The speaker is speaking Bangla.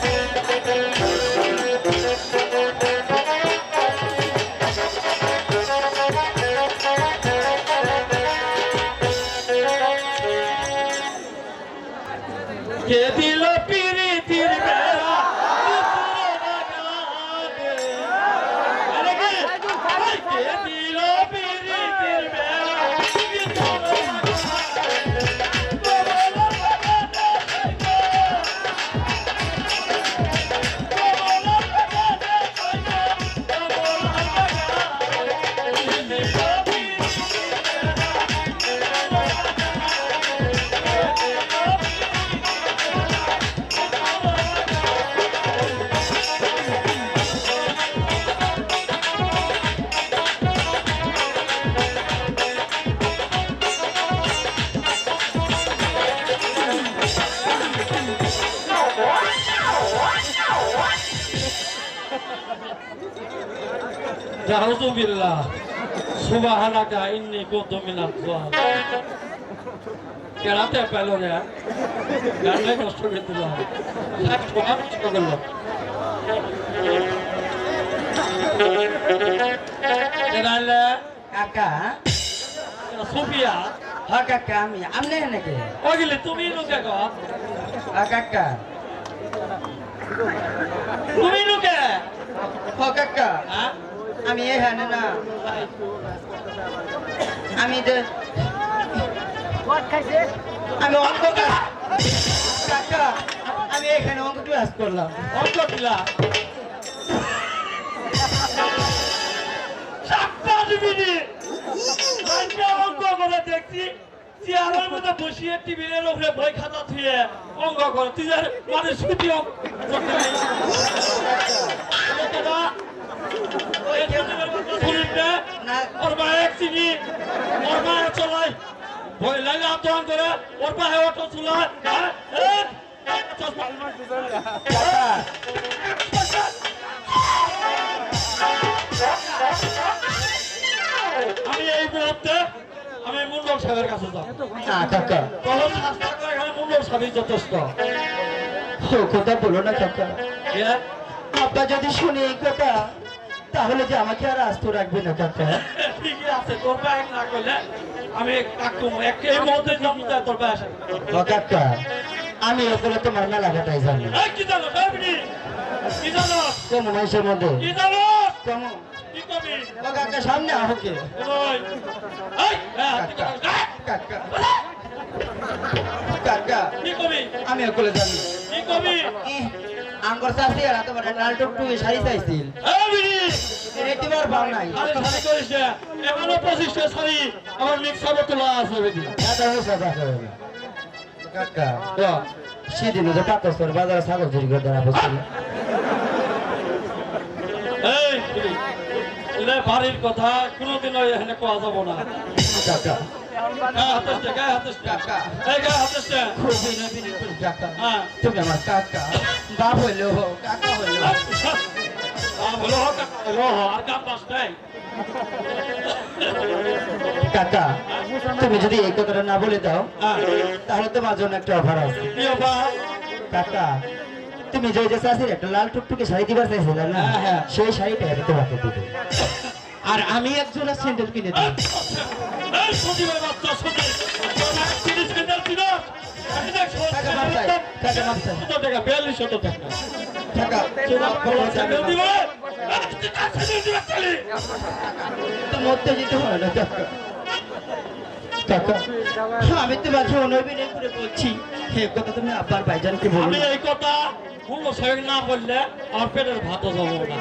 Música Inni kuntu minaz zalimin. কেরাতে পেল রে। গানটাই নষ্ট করে সব সবার নষ্ট করল। কাকা। সুফিয়া? হ কাকা আমি আমনে নাকি ওগিলে তুমি লুকে গো? হ কাকা। তুমি লুকে হ কাকা। হ্যাঁ? আমি এখানে না। আমি আমি অঙ্ক আমি এখানে অঙ্ক ক্লাস করলাম। অঙ্ক করে দেখছি চেয়ারের মধ্যে বসিয়ে টিভির উপরে বই খাতা থুয়ে অঙ্ক করে। তুই আর মানে অঙ্ক করতে নেই। এটা না, ওই টিভির মধ্যে শুনিস না? না ওর মা এক চিনি ওর মা চলাই বই লাইলে আন্দোলন করে। ওর পায়ে অটো চলায় হ্যাঁ? কাকা আমি এই মুহূর্তে আমি মুন্ডল সাহেবের কাছে যাব। করে এখানে মুন্ডল সাহেবই যথেষ্ট। কথা বলো না কাকা আব্বা যদি শুনে এই কথা তাহলে যে আমাকে আর আস্ত রাখবে না কাকা? ঠিকই আছে তোর পায়ে না করলে আমি কাকু এক এই মুহূর্তে জমতে তোর পায়ে আসে ও কাকা আমি ওপরে তোমার মেলা ঘাটাই জানি। এই কি জানো বেবনি কি জানো? কেমন মাইসের মধ্যে কি জানো? কেমন? কি কবি? ও কাকা সামনে আমাকে ওই। এই হ্যাঁ কাকা কাকা। কাকা কি কবি? আমি ওকলে জানি। কি কবি? আঙ্গর চাষি আর লাল টুকটু শাড়ি চাইছিল। বিড়ি রেটিবার নাই। এখনও পঁচিশটা শাড়ি আমার মিক্সারে তোলা আছে কাকা সেদিন বাজারে ছাগল চুরি করে দেওয়া বসছিল এই বাড়ির কথা কোনোদিনও এখানে কোয়া যাব না। কাকা হ্যাঁ। তুমি আমার কাকা। বাপ হইলেও হোক হইলেও তুমি যদি এই কথাটা না বলে দাও হ্যাঁ, তাহলে তোমার জন্য একটা অফার আছে। কাকা তুমি যে চাষির একটা লাল টুকটুকে শাড়ি দিবার চাইছিলে না হ্যাঁ, হ্যাঁ। সেই শাড়িটা আমি তোমাকে দিব। আর আমি একজন স্যান্ডেল কিনে এই, দিই এই সজীবের বাচ্চা, সজীব। তোর এক চিনি স্যান্ডেল ছিল? এই দেখ, সজীব টাকা মাপ চাই, টাকা মাপ চাই। কত টাকা? 4200 টাকা। কাকা তোরা ভালো স্যান্ডেল তোমার দিবে? এই, তুই কার স্যান্ডেল দিবে, চালি? মধ্যে যেতে হয় না কাকা আমি তোমার অনবিনয় করে বলছি হে কথা তুমি আব্বার ভাইজানকে বলো আমি। এই কথা মূল্য সাহেব না বললে আমার পেটের ভাতও যাব না